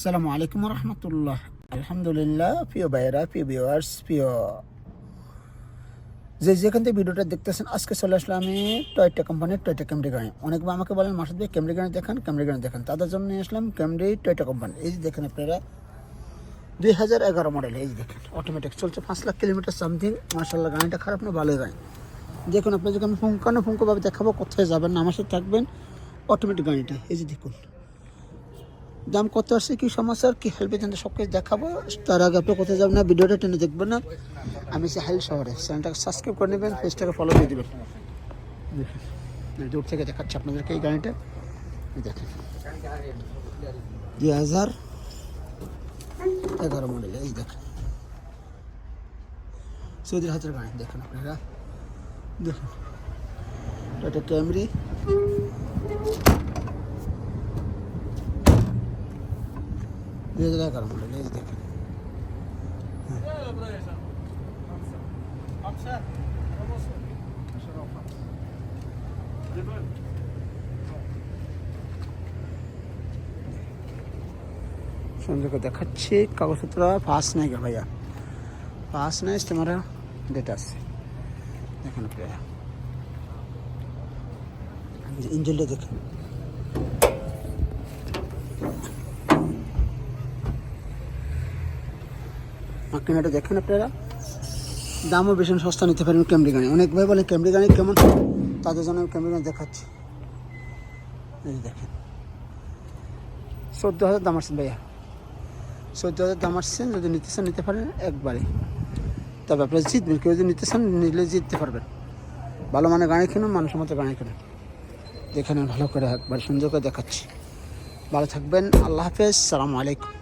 আসসালামু আলাইকুম রহমতুল্লাহ আলহামদুলিল্লাহ, প্রিয় ভাইয়েরা, প্রিয় ভিউয়ার্স প্রিয় যে যেখান থেকে ভিডিওটা দেখতেছেন, আজকে চলে আসলাম আমি টয়টা কোম্পানির টয়টা ক্যামরি গাড়ি। অনেক আমাকে বলেন, মাসুদ ভাই ক্যামরি গাড়ি দেখান ক্যামরি গাড়ি দেখান। তাদের জন্য নিয়ে আসলাম ক্যামরি টয়টা কোম্পানি এই যে দেখেন আপনারা, দুই হাজার এগারো মডেল এই যে দেখেন অটোমেটিক চলছে পাঁচ লাখ কিলোমিটার সামথিং মার্শাল্লাহ গাড়িটা খারাপ না, ভালোই গাড়ি। দেখুন, আপনি যখন ফুঙ্কানো ফুঙ্কোভাবে দেখাবো, কোথায় যাবেন না, আমার সাথে থাকবেন অটোমেটিক গাড়িটা। এই যে দেখুন দাম কত আসছে কি সমস্যা কি হেল্পে জানতে সব কিছু দেখাবো। তার আগে আপনি কোথায় যাবেন না, ভিডিওটা টেনে দেখবেন না। আমি সে হেল শহরে চ্যানেলটাকে সাবস্ক্রাইব করে নেবেন পেজটাকে ফলো করে দেবেন। দূর থেকে দেখাচ্ছি আপনাদেরকে এই গাড়িটা। দেখেন। দুই হাজার এগারো মডেল এই দেখেন। সৌদির হাতের গাড়ি, দেখুন আপনারা। দেখুন। এটা ক্যামরি দুই দেখাচ্ছি, কাগজপত্র পাস নাই গা ভাইয়া। পাস নাই তোমার ডেট আছে। দেখেন ইঞ্জিনটা দেখুন। মাকিনাটা দেখেন আপনারা? দামও ভীষণ সস্তা নিতে পারেন ক্যামরি গাড়ি অনেক ভাই বলে ক্যামরি গাড়ি কেমন? তাদের জন্য ক্যামরি গাড়ি দেখাচ্ছি। এই দেখেন। চোদ্দ হাজার দাম আসছেন ভাইয়া। চোদ্দ হাজার দাম আসছেন যদি নিতে চান নিতে পারেন একবারে। তবে আপনারা জিতবেন, কেউ যদি নিতে চান নিলে জিততে পারবেন। ভালো মানে গাড়ি কিনুন, মানুষের মতো গাড়ি কিনুন। দেখে নেন ভালো করে একবার, সুন্দর করে দেখাচ্ছি। ভালো থাকবেন, আল্লাহ হাফেজ, সালামু আলাইকুম।